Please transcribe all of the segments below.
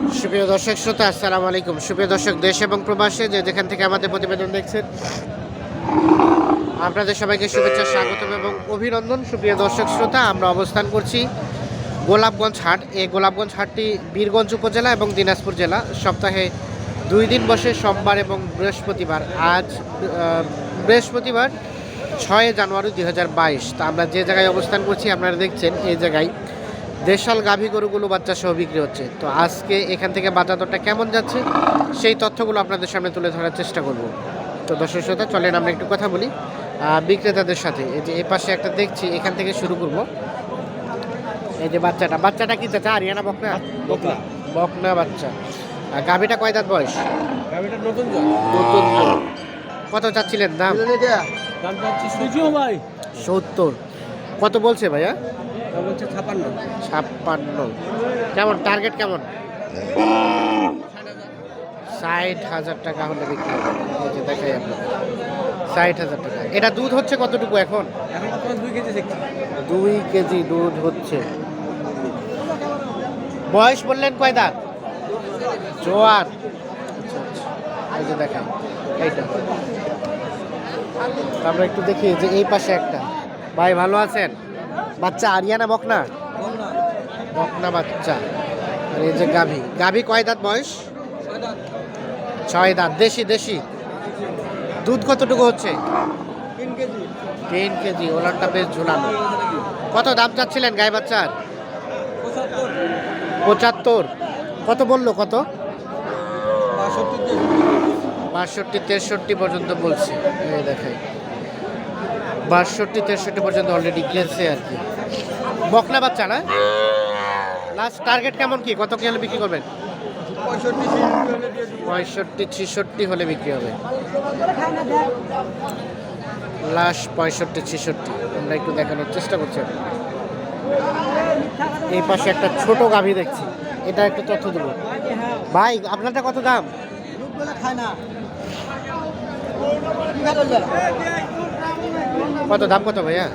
সুপ্রিয় দর্শক, শ্রোতা, আসসালামু আলাইকুম। সুপ্রিয় দর্শক, দেশ এবং প্রবাসে যে যেখান থেকে আমাদের প্রতিবেদন দেখছেন, আপনাদের সবাইকে শুভেচ্ছা, স্বাগতম এবং অভিনন্দন। সুপ্রিয় দর্শক, শ্রোতা, আমরা অবস্থান করছি গোলাপগঞ্জ হাট। এই গোলাপগঞ্জ হাটটি বীরগঞ্জ উপজেলা এবং দিনাজপুর জেলা। সপ্তাহে দুই দিন বসে সোমবার এবং বৃহস্পতিবার। আজ বৃহস্পতিবার, ছয় জানুয়ারি দুই হাজার বাইশ। তা আমরা যে জায়গায় অবস্থান করছি, আপনারা দেখছেন, এই জায়গায় দেশাল গাভী গরুগুলো বাচ্চা সহ বিক্রি হচ্ছে। তো আজকে এখান থেকে বাজার দরটা কেমন যাচ্ছে সেই তথ্যগুলো আপনাদের সামনে তুলে ধরার চেষ্টা করব। তো দর্শক শ্রোতা চলেন আমরা একটু কথা বলি বিক্রেতাদের সাথে। এই যে এ পাশে একটা দেখছি এখান থেকে শুরু করব। এই যে বাচ্চাটা বাচ্চাটা কি চাচা আরিয়ানা বকনা? বকনা। বকনা বাচ্চা। আর গাভীটা কয় দাঁত বয়স? গাড়িটা নতুন নতুন কত চাচ্ছিলেন দাম? দাম চাচ্ছি ভাই সত্তর। কত বলছে ভাইয়া? দাম হচ্ছে ছাপান্ন। ছাপ্পান্ন। কেমন? টার্গেট কেমন? ষাট হাজার টাকা হলে বিক্রি হবে। দেখাই আপনাকে ষাট হাজার টাকা। এটা দুধ হচ্ছে কতটুকু এখন? এখন দুই কেজি শিখছি দুই কেজি দুধ হচ্ছে। বয়স বললেন কয় দাঁত? জোয়ার। আচ্ছা আচ্ছা। এই যে দেখাই এইটা। আমরা একটু দেখি যে এই পাশে একটা। ভাই ভালো আছেন? বাচ্চা আরিয়ানা বকনা? বকনা বাচ্চা। আর এই যে গাভি। গাভি কয় দাঁত বয়স? ছয় দাঁত। দেশি দেশি? দুধ কতটুকু হচ্ছে? তিন কেজি। ওলানটা বেশ ঝুলানো। কত দাম চাচ্ছিলেন গায়ে বাচ্চার? পঁচাত্তর। কত বলল কত? বাষট্টি বাষট্টি তেষট্টি পর্যন্ত বলছে। এই দেখাই বাষট্টি, তেষট্টি পর্যন্ত অলরেডি গেছে আর কি। বকনা বাচ্চা না? লাস্ট টার্গেট কেমন কি? কত কি হলে বিক্রি করবেন? পঁয়ষট্টি, ছিষট্টি হলে বিক্রি হবে। লাস্ট পঁয়ষট্টি, ছিষট্টি। আমরা একটু দেখানোর চেষ্টা করছি। এই পাশে একটা ছোট গাভী দেখছি। এটা একটু তথ্য দেবো। ভাই, আপনারটা কত দাম? খায় না। কত দাম কত ভাইয়া?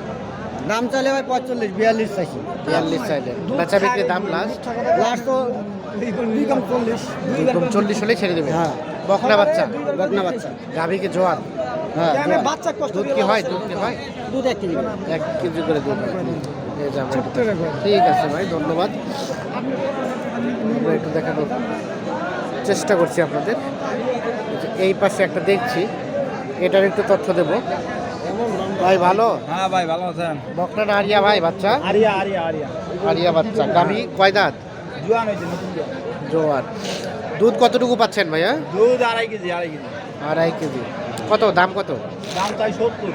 দাম চলে ভাই পঁয়তাল্লিশ বিয়াল্লিশ চাইছি। বিয়াল্লিশ চাইলে। বেচা বিক্রির দাম লাস্ট লাস্ট তো চল্লিশ। চল্লিশ হলে ছেড়ে দেবে। হ্যাঁ। বকনা বাচ্চা। বকনা বাচ্চা। গাভীকে জোয়ার হ্যাঁ বাচ্চা দুধ কি হয়? দুধ কি হয়? দুধ এক কেজি। এক কেজি করে দুধ হয়। ঠিক আছে ভাই ধন্যবাদ। আমরা একটু দেখানোর চেষ্টা করছি আপনাদের। এই পাশে একটা দেখছি। এটার একটু তথ্য দেব। ভাই ভালো? হ্যাঁ ভাই ভালো আছেন? বকনা না আরিয়া ভাই বাচ্চা? Area area area. আরিয়া বাচ্চা। গাভী কয় দাঁত? জোয়ান হয়েছে নতুন জোয়ার দুধ কতটুকু পাচ্ছেন ভাইয়া? দুধ আড়াই কেজি আড়াই কেজি। আড়াই কেজি। কত? দাম কত? দাম তাই সত্তর।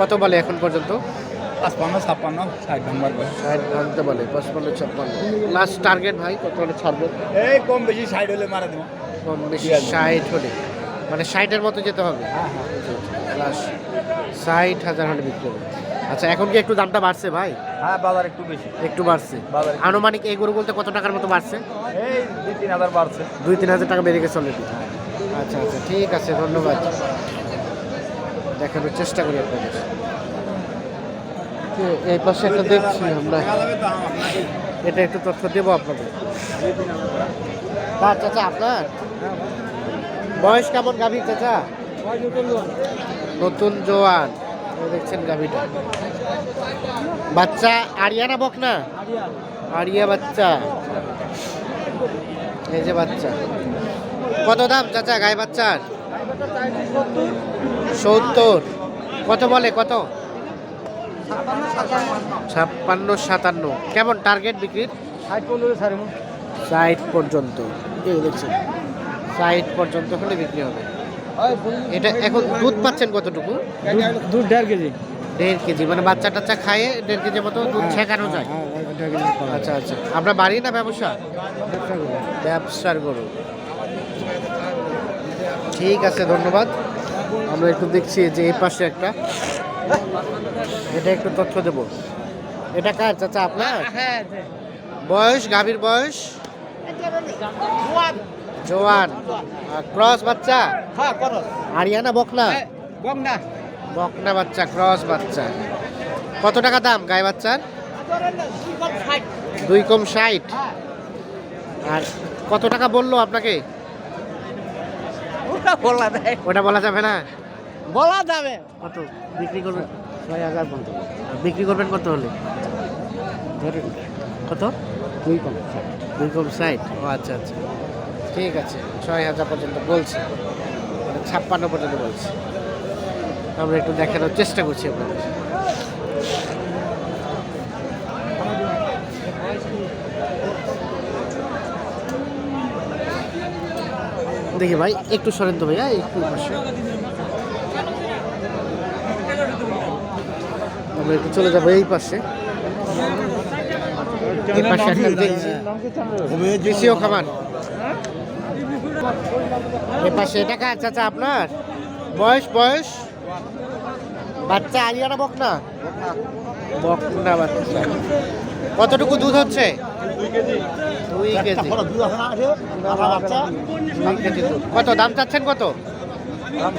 কত বলে এখন পর্যন্ত? পাঁচপান্ন ছাপ্পান্ন ষাট নাম্বার করে ষাট ভাঙতে বলে পঁচপান্ন ছাপ্পান্ন। লাস্ট টার্গেট ভাই কত হলে ছাড়বো? এই কম বেশি ষাট হলে মারা দেবো। কম বেশি ষাট হলে। মানে ষাটের মতো যেতে হবে। হ্যাঁ হ্যাঁ ষাট হাজার হলে বিক্রি হবে। আচ্ছা এখন কি একটু দামটা বাড়ছে ভাই? হ্যাঁ বাজার একটু বেশি। একটু বাড়ছে। আনুমানিক এই গরু বলতে কত টাকার মতো বাড়ছে? এই দুই তিন হাজার বাড়ছে। দুই তিন হাজার টাকা বেড়ে গেছে অলরেডি আচ্ছা আচ্ছা ঠিক আছে ধন্যবাদ। দেখানোর চেষ্টা করি আপনাদের। এই পাশে একটা দেখছি আমরা। এটা একটু তথ্য দেবো আপনাদের। হ্যাঁ চাচা আপনার? বয়স কেমন গাভী চাচা? নতুন জোয়ান। দেখছেন গাভীটা। বাচ্চা আরিয়ানা বক না আরিয়া বাচ্চা। এই যে বাচ্চা। কত দাম চাচা গায়ে বাচ্চার? সত্তর। কত বলে কত? ছাপ্পান্ন সাতান্ন। কেমন টার্গেট বিক্রির? ষাট পর্যন্ত। দেখছেন। ষাট পর্যন্ত হলে বিক্রি হবে। এটা এখন দুধ পাচ্ছেন কতটুকু? দুধ দেড় কেজি। দেড় কেজি মানে বাচ্চা টাচ্চা খায়ে দেড় কেজির মতো দুধ ছেঁকানো যায়? আচ্ছা আচ্ছা। আমরা বাড়ি না ব্যবসা? ব্যবসার গরু। ঠিক আছে ধন্যবাদ। আমরা একটু দেখছি যে এই পাশে একটা। এটা একটু তথ্য দেব। এটা কার চাচা আপনার? বয়স গাভীর বয়স? জোয়ান ক্রস বাচ্চা? হ্যাঁ করো আরিয়ানা বকনা? বকনা। বাচ্চা ক্রস বাচ্চা। কত টাকা দাম গায়ে বাচ্চার? দুই কম ষাট। আর কত টাকা বলল আপনাকে? ওটা বলা দেয় ওটা বলা যাবে না? বলা যাবে। কত? বিক্রি করবেন? ছয় হাজার পর্যন্ত। বিক্রি করবেন কত হলে? ধরুন। কত? দুই কম দুই কম সাইড ও আচ্ছা আচ্ছা। ঠিক আছে, ছয় হাজার পর্যন্ত বলছে। মানে ছাপ্পান্ন পর্যন্ত বলছে। আমরা একটু দেখানোর চেষ্টা করছি আপনাদের। দেখি ভাই, একটু সরেন তো ভাইয়া, একটু আমরা একটু চলে যাব এই পাশে। এই পাশে একটা দেখছি দেশীয় খাবার। এ পাশে এটা কার চাচা আপনার? বয়স বয়স? বাচ্চা আলিয়ানা বকনা? বকনা বাচ্চা। কতটুকু দুধ হচ্ছে? দুই কেজি। দুই কেজি দুধ। কত? দাম চাচ্ছেন কত?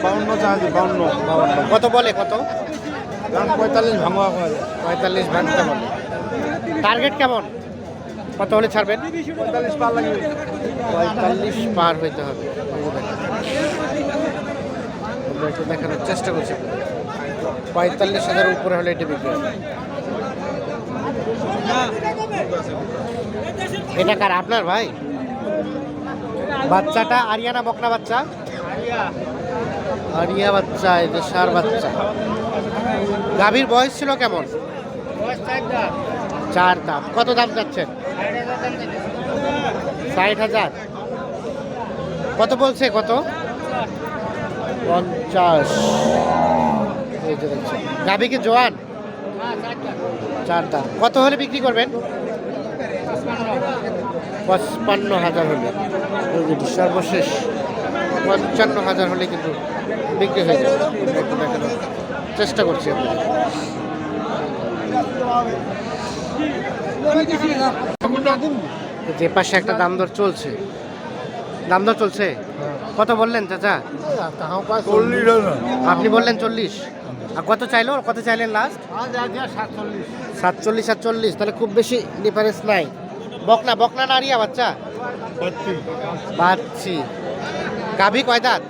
বাউন্ন চার্জ বাউন্ন বাউন্ন। কত বলে কত? দাম পঁয়তাল্লিশ ভাঙা পঁয়তাল্লিশ ভাঙতে বলে। টার্গেট কেমন? কত হলে ছাড়বেন? পঁয়তাল্লিশ পার লাগবে। পঁয়তাল্লিশ পার হইতে হবে। আমরা একটু দেখানোর চেষ্টা করছি। পঁয়তাল্লিশ হাজার উপরে হলে এটি বিক্রি হবে। এটা কার আপনার ভাই? বাচ্চাটা আরিয়ানা বকনা বাচ্চা? আরিয়া বাচ্চা যে সার বাচ্চা। গাভীর বয়স ছিল কেমন? চার দাম। কত দাম যাচ্ছেন ষাট হাজার। কত বলছে কত? পঞ্চাশ। এই গাভী কি জোয়ান? চার দাম। কত হলে বিক্রি করবেন? পঁচপান্ন হাজার হলে। সর্বশেষ পঞ্চান্ন হাজার হলে কিন্তু বিক্রি হয়ে যাবে। চেষ্টা করছি আমি যে পাশে একটা দাম দর চলছে। দাম দর চলছে? কত বললেন, চাচা? আপনি বললেন চল্লিশ। আর কত চাইলো? কত চাইলেন লাস্ট সাতচল্লিশ সাতচল্লিশ। তাহলে খুব বেশি ডিফারেন্স নাই। বকনা বকনা না বাচ্চা? বাচ্চি। গাভী কয় দাঁত?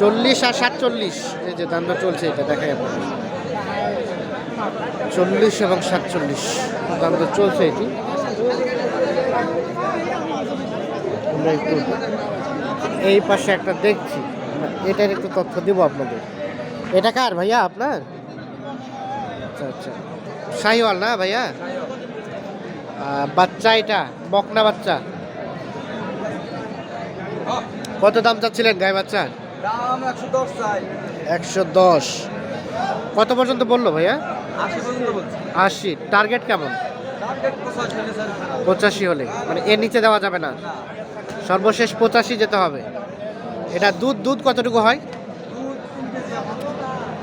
চল্লিশ আর সাতচল্লিশ। এই যে দাম দর চলছে, এটা দেখা যাবে চল্লিশ এবং সাতচল্লিশ। দাম দর চলছে এটি। আমরা একটু এই পাশে একটা দেখছি। এটার একটু তথ্য দিব আপনাদের। এটা কার ভাইয়া আপনার? আচ্ছা আচ্ছা। শাহিওয়াল না ভাইয়া? বাচ্চা এটা বকনা বাচ্চা। কত দাম চাচ্ছিলেন গায়ে বাচ্চার একশো দশ। কত পর্যন্ত বলল ভাইয়া? আশি টার্গেট কেমন? পঁচাশি হলে স্যার পঁচাশি হলে। মানে এর নিচে দেওয়া যাবে না। সর্বশেষ পঁচাশি যেতে হবে। এটা দুধ দুধ কতটুকু হয়?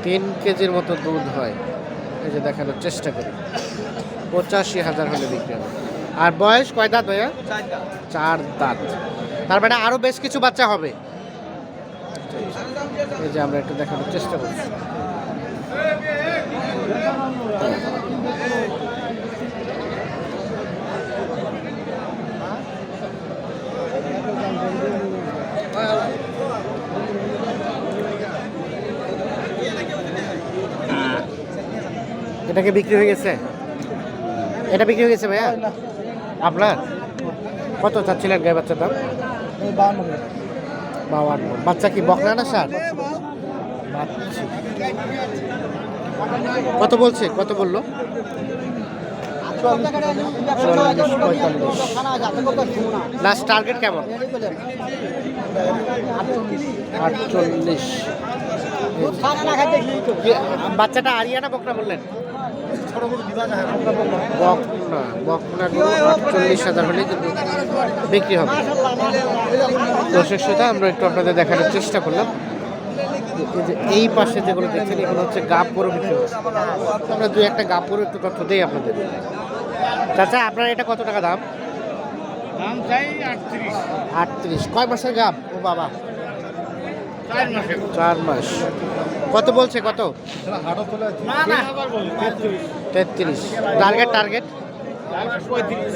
তিন কেজির মতো দুধ হয়। এই যে দেখানোর চেষ্টা করি। পঁচাশি হাজার হলে বিক্রি হবে। আর বয়স কয় দাঁত ভাইয়া? চার দাঁত। তার মানে আরও বেশ কিছু বাচ্চা হবে। এই যে আমরা একটু দেখানোর চেষ্টা করছি। এটা কি বিক্রি হয়ে গেছে? এটা বিক্রি হয়ে গেছে ভাইয়া? আপনার? কত চাচ্ছিলেন গায়ে বাচ্চার দাম? বাউান্ন বাচ্চা কি বকনা না সার বাচ্চি। কত বলছে? কত বলল? লাস্ট টার্গেট কেমন? আটচল্লিশ। কি- বাচ্চাটা আরিয়ানা বকনা বললেন? বকনা বকনা আটচল্লিশ হাজার হলে বিক্রি হবে। দর্শক শ্রোতা আমরা একটু আপনাদের দেখানোর চেষ্টা করলাম। এই পাশে যেগুলো দেখছেন এগুলো হচ্ছে গাব গরু বিক্রি হচ্ছে। আমরা দুই একটা গাব গরু একটু তথ্য দিই আপনাদের। চাচা আপনার এটা কত টাকা দাম? দাম চাই আটত্রিশ। আটত্রিশ। কয় মাসের গাপ ও বাবা। চার মাস। কত বলছে কত? তেত্রিশ। Target target? পঁয়ত্রিশ।